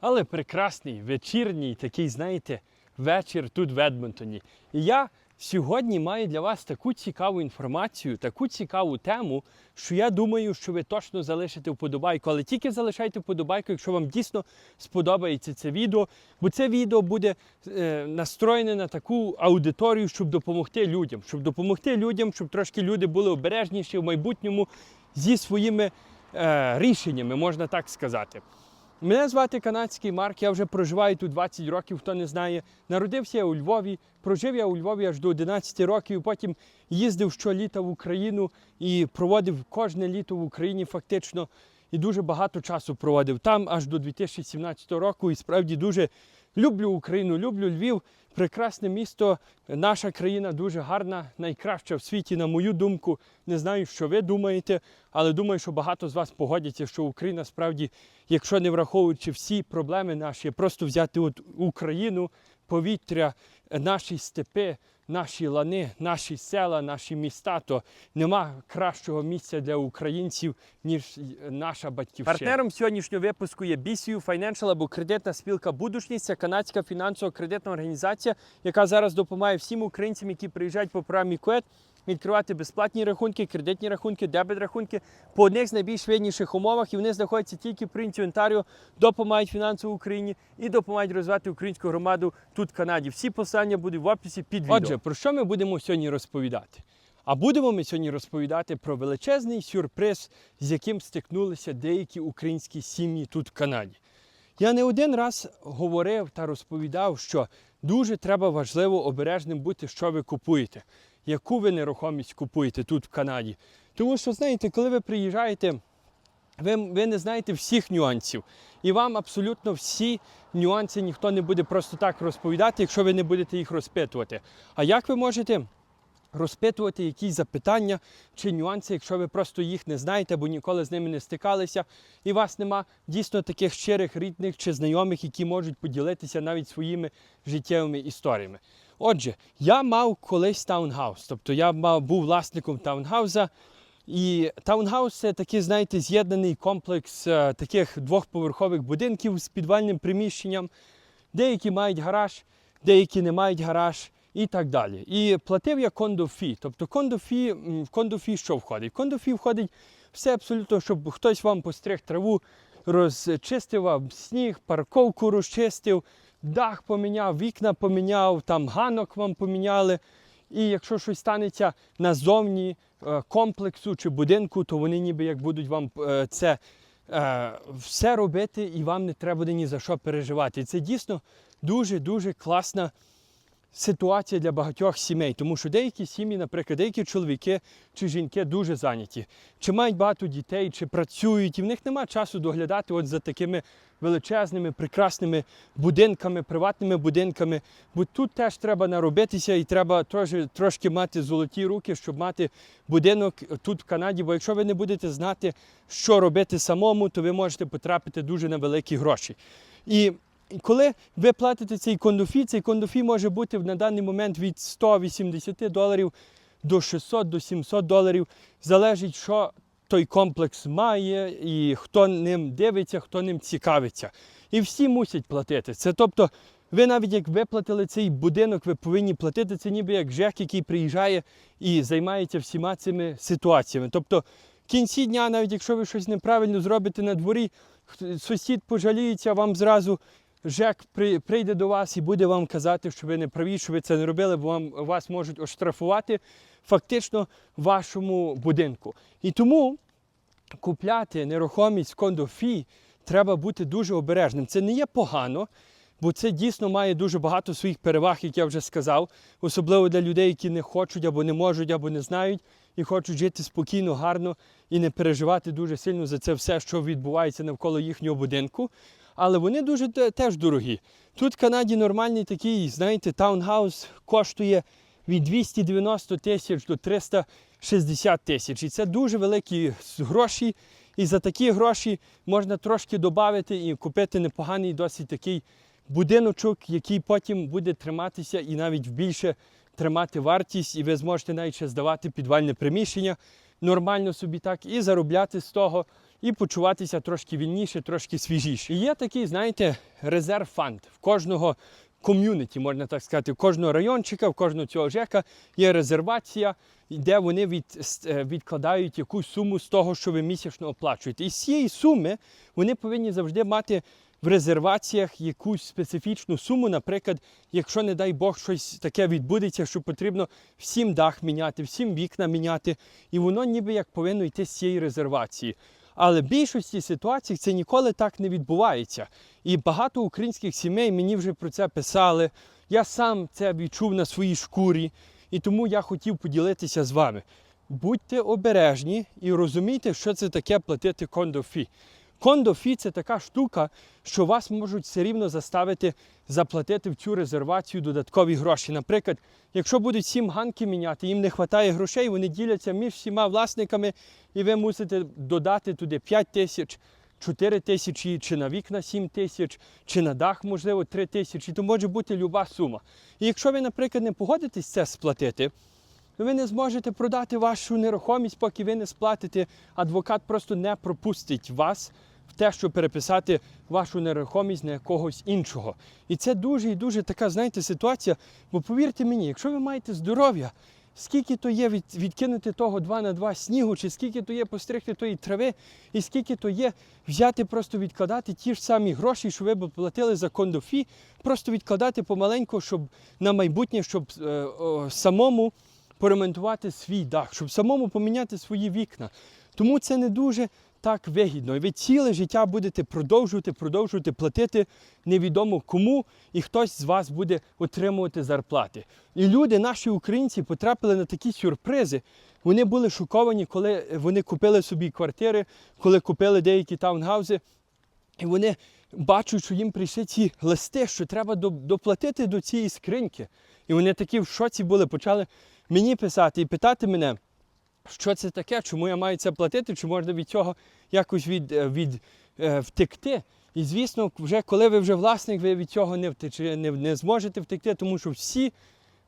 але прекрасний вечірній такий, знаєте, вечір тут в Едмонтоні. І я сьогодні маю для вас таку цікаву інформацію, таку цікаву тему, що я думаю, що ви точно залишите вподобайку. Але тільки залишайте вподобайку, якщо вам дійсно сподобається це відео, бо це відео буде е, настроєне на таку аудиторію, щоб допомогти людям, щоб допомогти людям, щоб трошки люди були обережніші в майбутньому зі своїми е, рішеннями, можна так сказати. Мене звати канадський Марк, я вже проживаю тут 20 років, хто не знає. Народився я у Львові, прожив я у Львові аж до 11 років, потім їздив щоліта в Україну і проводив кожне літо в Україні фактично. І дуже багато часу проводив там аж до 2017 року. І справді дуже люблю Україну, люблю Львів. Прекрасне місто, наша країна дуже гарна, найкраща в світі, на мою думку. Не знаю, що ви думаєте, але думаю, що багато з вас погодяться, що Україна справді, якщо не враховуючи всі проблеми наші, просто взяти от Україну, повітря, наші степи, наші лани, наші села, наші міста, то нема кращого місця для українців, ніж наша батьківщина. Партнером сьогоднішнього випуску є BCU Financial або кредитна спілка Будушність. Це канадська фінансово-кредитна організація, яка зараз допомагає всім українцям, які приїжджають по програмі КУЕТ, відкривати безплатні рахунки, кредитні рахунки, дебет рахунки по одних з найбільш вигідніших умовах, і вони знаходяться тільки провінції Онтаріо, допомагають фінансово Україні і допомагають розвивати українську громаду тут в Канаді. Всі посилання будуть в описі під відео. Отже, про що ми будемо сьогодні розповідати? А будемо ми сьогодні розповідати про величезний сюрприз, з яким стикнулися деякі українські сім'ї тут в Канаді. Я не один раз говорив та розповідав, що дуже треба важливо обережним бути, що ви купуєте, яку ви нерухомість купуєте тут в Канаді. Тому що, знаєте, коли ви приїжджаєте, ви, ви не знаєте всіх нюансів. І вам абсолютно всі нюанси ніхто не буде просто так розповідати, якщо ви не будете їх розпитувати. А як ви можете розпитувати якісь запитання чи нюанси, якщо ви просто їх не знаєте, бо ніколи з ними не стикалися, і вас нема дійсно таких щирих рідних чи знайомих, які можуть поділитися навіть своїми життєвими історіями. Отже, я мав колись таунгаус, тобто я мав, був власником таунгауза. І таунгаус це такий, знаєте, з'єднаний комплекс е, таких двохповерхових будинків з підвальним приміщенням. Деякі мають гараж, деякі не мають гараж і так далі. І платив я кондофі. Тобто кондофі, в кондофі що входить? Кондофі входить все абсолютно, щоб хтось вам постриг траву, розчистив вам сніг, парковку розчистив, дах поміняв, вікна поміняв, там ганок вам поміняли. І якщо щось станеться назовні е, комплексу чи будинку, то вони ніби як будуть вам е, це е, все робити, і вам не треба буде ні за що переживати. Це дійсно дуже-дуже класна ситуація для багатьох сімей, тому що деякі сім'ї, наприклад, деякі чоловіки чи жінки дуже зайняті, чи мають багато дітей, чи працюють, і в них немає часу доглядати от за такими величезними, прекрасними будинками, приватними будинками. Бо тут теж треба наробитися і треба трошки, трошки мати золоті руки, щоб мати будинок тут в Канаді. Бо якщо ви не будете знати, що робити самому, то ви можете потрапити дуже на великі гроші. І коли ви платите цей кондофі, цей кондофі може бути на даний момент від 180 доларів до 600 до 700 доларів. Залежить, що той комплекс має, і хто ним дивиться, хто ним цікавиться. І всі мусять платити. Це тобто, ви навіть як виплатили цей будинок, ви повинні платити. Це ніби як ЖЕК, який приїжджає і займається всіма цими ситуаціями. Тобто в кінці дня, навіть якщо ви щось неправильно зробите на дворі, сусід пожаліється, вам зразу ЖЕК прийде до вас і буде вам казати, що ви не праві, що ви це не робили, бо вам вас можуть оштрафувати фактично в вашому будинку. І тому купляти нерухомість кондофі треба бути дуже обережним. Це не є погано, бо це дійсно має дуже багато своїх переваг, як я вже сказав, особливо для людей, які не хочуть або не можуть, або не знають, і хочуть жити спокійно, гарно і не переживати дуже сильно за це все, що відбувається навколо їхнього будинку. Але вони дуже теж дорогі. Тут в Канаді нормальний такий, знаєте, таунгаус коштує від 290 тисяч до 360 тисяч. І це дуже великі гроші. І за такі гроші можна трошки додати і купити непоганий досить такий будиночок, який потім буде триматися і навіть більше тримати вартість, і ви зможете навіть ще здавати підвальне приміщення нормально собі так і заробляти з того. І почуватися трошки вільніше, трошки свіжіше. І є такий, знаєте, резерв фанд в кожного ком'юніті, можна так сказати, в кожного райончика, в кожного цього ЖЕКа є резервація, де вони від, е, відкладають якусь суму з того, що ви місячно оплачуєте. І з цієї суми вони повинні завжди мати в резерваціях якусь специфічну суму. Наприклад, якщо, не дай Бог, щось таке відбудеться, що потрібно всім дах міняти, всім вікна міняти, і воно ніби як повинно йти з цієї резервації. Але в більшості ситуацій це ніколи так не відбувається. І багато українських сімей мені вже про це писали. Я сам це відчув на своїй шкурі, і тому я хотів поділитися з вами. Будьте обережні і розумійте, що це таке платити кондофі. Кондофі це така штука, що вас можуть все рівно заставити заплатити в цю резервацію додаткові гроші. Наприклад, якщо будуть сім ганки міняти, їм не вистачає грошей, вони діляться між всіма власниками, і ви мусите додати туди 5 тисяч. 4 тисячі, чи на вікна 7 тисяч, чи на дах, можливо, 3 тисячі, то може бути люба сума. І якщо ви, наприклад, не погодитесь це сплатити, ви не зможете продати вашу нерухомість, поки ви не сплатите. Адвокат просто не пропустить вас в те, щоб переписати вашу нерухомість на якогось іншого. І це дуже і дуже така, знаєте, ситуація. Бо повірте мені, якщо ви маєте здоров'я, скільки то є від, відкинути того 2 на 2 снігу, чи скільки то є постригти тої трави, і скільки то є взяти, просто відкладати ті ж самі гроші, що ви б платили за кондофі, просто відкладати помаленьку, щоб на майбутнє, щоб е, о, самому поремонтувати свій дах, щоб самому поміняти свої вікна. Тому це не дуже так вигідно. І ви ціле життя будете продовжувати, продовжувати платити невідомо кому, і хтось з вас буде отримувати зарплати. І люди, наші українці, потрапили на такі сюрпризи. Вони були шоковані, коли вони купили собі квартири, коли купили деякі таунхаузи. І вони бачать, що їм прийшли ці листи, що треба доплатити до цієї скриньки. І вони такі в шоці були, почали мені писати і питати мене, що це таке, чому я маю це платити, чи можна від цього якось від, е, від, е, втекти. І звісно, вже коли ви вже власник, ви від цього не, втече, не, не зможете втекти, тому що всі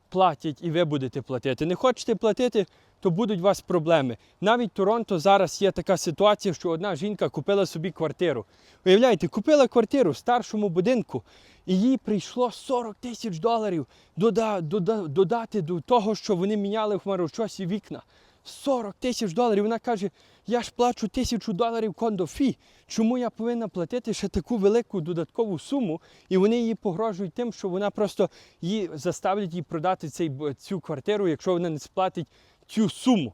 платять і ви будете платити. Не хочете платити, то будуть у вас проблеми. Навіть в Торонто зараз є така ситуація, що одна жінка купила собі квартиру. Уявляєте, купила квартиру в старшому будинку, і їй прийшло 40 тисяч доларів дода, дода, додати до того, що вони міняли в хмарочосі вікна. 40 тисяч доларів. Вона каже, я ж плачу тисячу доларів кондофі. Чому я повинна платити ще таку велику додаткову суму? І вони їй погрожують тим, що вона просто її заставлять її продати цей, цю квартиру, якщо вона не сплатить цю суму.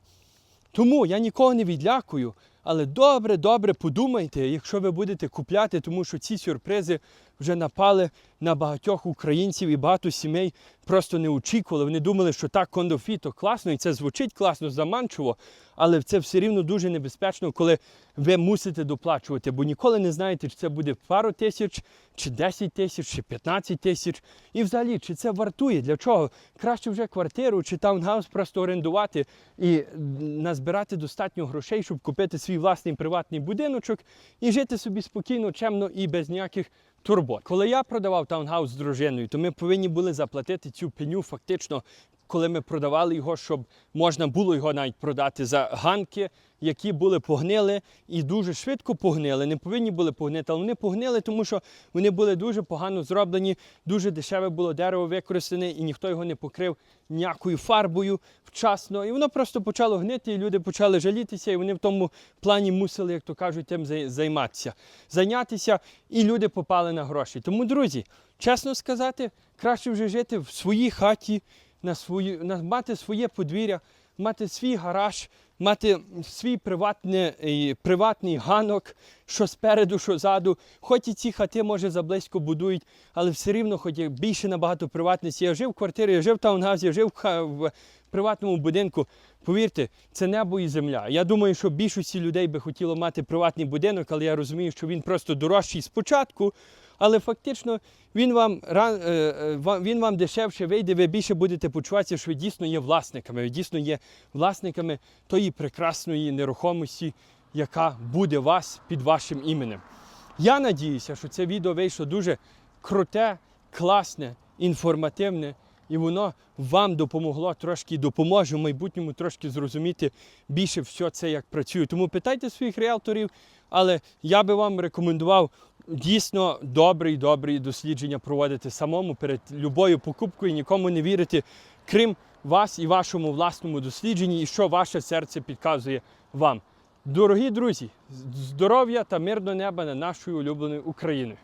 Тому я нікого не відлякую, але добре, добре подумайте, якщо ви будете купляти, тому що ці сюрпризи вже напали на багатьох українців і багато сімей просто не очікували. Вони думали, що так кондофі то класно, і це звучить класно, заманчиво, але це все рівно дуже небезпечно, коли ви мусите доплачувати, бо ніколи не знаєте, чи це буде пару тисяч, чи 10 тисяч, чи 15 тисяч. І взагалі, чи це вартує? Для чого? Краще вже квартиру чи таунгаус просто орендувати і назбирати достатньо грошей, щоб купити свій власний приватний будиночок і жити собі спокійно, чемно і без ніяких турбот. Коли я продавав таунгаус з дружиною, то ми повинні були заплатити цю пеню фактично, коли ми продавали його, щоб можна було його навіть продати за ганки, які були погнили і дуже швидко погнили. Не повинні були погнити, але вони погнили, тому що вони були дуже погано зроблені, дуже дешеве було дерево використане, і ніхто його не покрив ніякою фарбою вчасно. І воно просто почало гнити, і люди почали жалітися, і вони в тому плані мусили, як то кажуть, тим займатися, зайнятися, і люди попали на гроші. Тому, друзі, чесно сказати, краще вже жити в своїй хаті, на свою, на, мати своє подвір'я, мати свій гараж, мати свій приватний, приватний ганок, що спереду, що ззаду. Хоч і ці хати, може, заблизько будують, але все рівно, хоч більше набагато приватності. Я жив в квартирі, я жив в таунгаузі, я жив в приватному будинку. Повірте, це небо і земля. Я думаю, що більшості людей би хотіло мати приватний будинок, але я розумію, що він просто дорожчий спочатку. Але фактично він вам, е, е, він вам дешевше вийде, ви більше будете почуватися, що ви дійсно є власниками, ви дійсно є власниками тої прекрасної нерухомості, яка буде вас під вашим іменем. Я надіюся, що це відео вийшло дуже круте, класне, інформативне. І воно вам допомогло трошки, допоможе в майбутньому трошки зрозуміти більше все це, як працює. Тому питайте своїх реалторів, але я би вам рекомендував дійсно добрий, добрий дослідження проводити самому перед любою покупкою, нікому не вірити, крім вас і вашому власному дослідженні, і що ваше серце підказує вам. Дорогі друзі, здоров'я та мирного неба над нашою улюбленою Україною.